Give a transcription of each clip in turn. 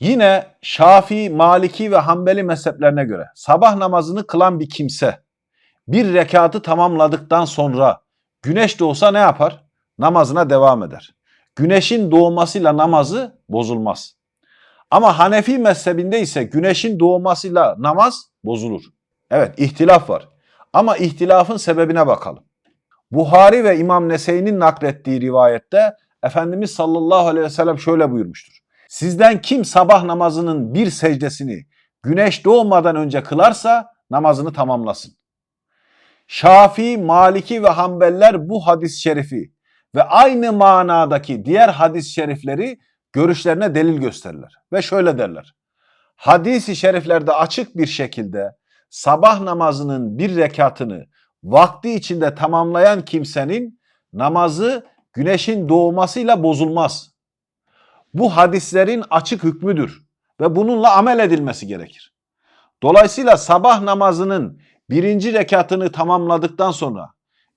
Yine Şafii, Maliki ve Hanbeli mezheplerine göre sabah namazını kılan bir kimse bir rekatı tamamladıktan sonra güneş doğsa ne yapar? Namazına devam eder. Güneşin doğmasıyla namazı bozulmaz. Ama Hanefi mezhebinde ise güneşin doğmasıyla namaz bozulur. Evet ihtilaf var. Ama ihtilafın sebebine bakalım. Buhari ve İmam Nese'nin naklettiği rivayette Efendimiz sallallahu aleyhi ve sellem şöyle buyurmuştur. Sizden kim sabah namazının bir secdesini güneş doğmadan önce kılarsa namazını tamamlasın. Şafii, Maliki ve Hanbeller bu hadis-i şerifi ve aynı manadaki diğer hadis-i şerifleri görüşlerine delil gösterirler. Ve şöyle derler. Hadis-i şeriflerde açık bir şekilde sabah namazının bir rekatını vakti içinde tamamlayan kimsenin namazı güneşin doğmasıyla bozulmaz. Bu hadislerin açık hükmüdür ve bununla amel edilmesi gerekir. Dolayısıyla sabah namazının birinci rekatını tamamladıktan sonra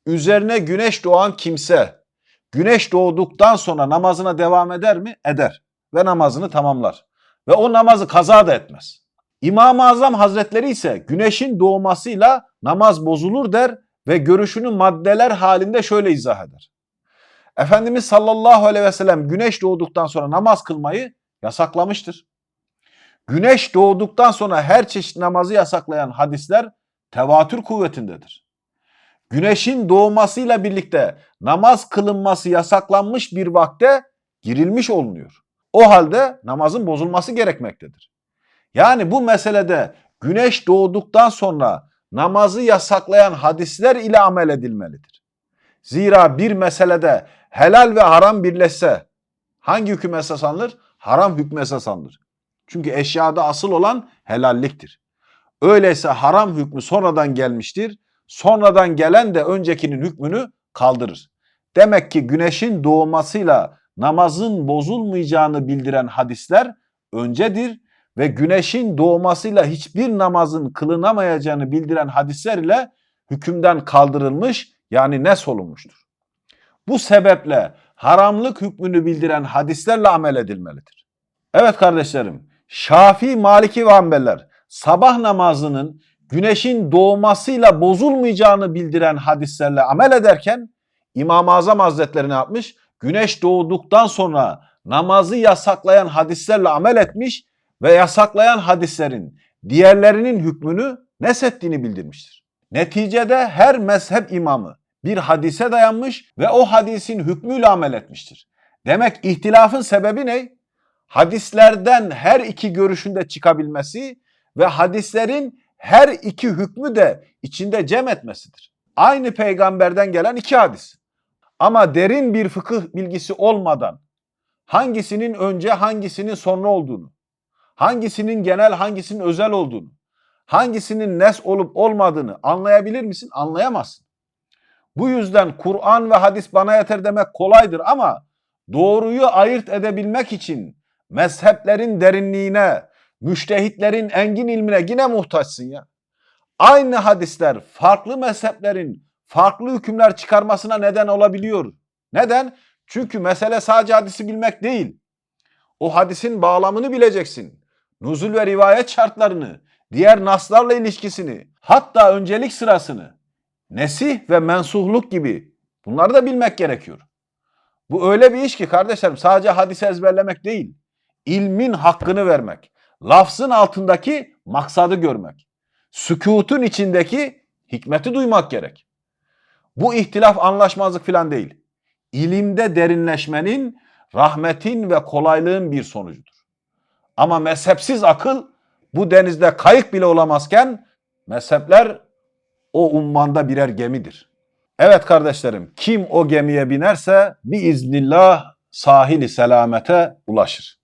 üzerine güneş doğan kimse güneş doğduktan sonra namazına devam eder mi? Eder ve namazını tamamlar. Ve o namazı kaza da etmez. İmam-ı Azam Hazretleri ise güneşin doğmasıyla namaz bozulur der ve görüşünü maddeler halinde şöyle izah eder. Efendimiz sallallahu aleyhi ve sellem güneş doğduktan sonra namaz kılmayı yasaklamıştır. Güneş doğduktan sonra her çeşit namazı yasaklayan hadisler tevatür kuvvetindedir. Güneşin doğmasıyla birlikte namaz kılınması yasaklanmış bir vakte girilmiş olunuyor. O halde namazın bozulması gerekmektedir. Yani bu meselede güneş doğduktan sonra namazı yasaklayan hadisler ile amel edilmelidir. Zira bir meselede helal ve haram birleşse hangi hüküm esas alınır? Haram hükmü esas alınır. Çünkü eşyada asıl olan helalliktir. Öyleyse haram hükmü sonradan gelmiştir. Sonradan gelen de öncekinin hükmünü kaldırır. Demek ki güneşin doğmasıyla namazın bozulmayacağını bildiren hadisler öncedir ve güneşin doğmasıyla hiçbir namazın kılınamayacağını bildiren hadisler ile hükümden kaldırılmış yani nes olunmuştur. Bu sebeple haramlık hükmünü bildiren hadislerle amel edilmelidir. Evet kardeşlerim, Şafii, Maliki ve Hanbeliler sabah namazının güneşin doğmasıyla bozulmayacağını bildiren hadislerle amel ederken İmam-ı Azam Hazretleri ne yapmış? Güneş doğduktan sonra namazı yasaklayan hadislerle amel etmiş ve yasaklayan hadislerin diğerlerinin hükmünü nesettiğini bildirmiştir. Neticede her mezhep imamı bir hadise dayanmış ve o hadisin hükmüyle amel etmiştir. Demek ihtilafın sebebi ne? Hadislerden her iki görüşünde çıkabilmesi ve hadislerin her iki hükmü de içinde cem etmesidir. Aynı peygamberden gelen iki hadis. Ama derin bir fıkıh bilgisi olmadan hangisinin önce hangisinin sonra olduğunu, hangisinin genel hangisinin özel olduğunu, hangisinin nes olup olmadığını anlayabilir misin? Anlayamazsın. Bu yüzden Kur'an ve hadis bana yeter demek kolaydır ama doğruyu ayırt edebilmek için mezheplerin derinliğine, müştehitlerin engin ilmine yine muhtaçsın ya. Aynı hadisler farklı mezheplerin farklı hükümler çıkarmasına neden olabiliyor. Neden? Çünkü mesele sadece hadisi bilmek değil. O hadisin bağlamını bileceksin. Nuzul ve rivayet şartlarını, diğer naslarla ilişkisini, hatta öncelik sırasını, nesih ve mensuhluk gibi bunları da bilmek gerekiyor. Bu öyle bir iş ki kardeşlerim sadece hadis ezberlemek değil, ilmin hakkını vermek, lafzın altındaki maksadı görmek, sükutun içindeki hikmeti duymak gerek. Bu ihtilaf anlaşmazlık falan değil. İlimde derinleşmenin, rahmetin ve kolaylığın bir sonucudur. Ama mezhepsiz akıl bu denizde kayık bile olamazken mezhepler o ummanda birer gemidir. Evet kardeşlerim kim o gemiye binerse bir iznillah sahili selamete ulaşır.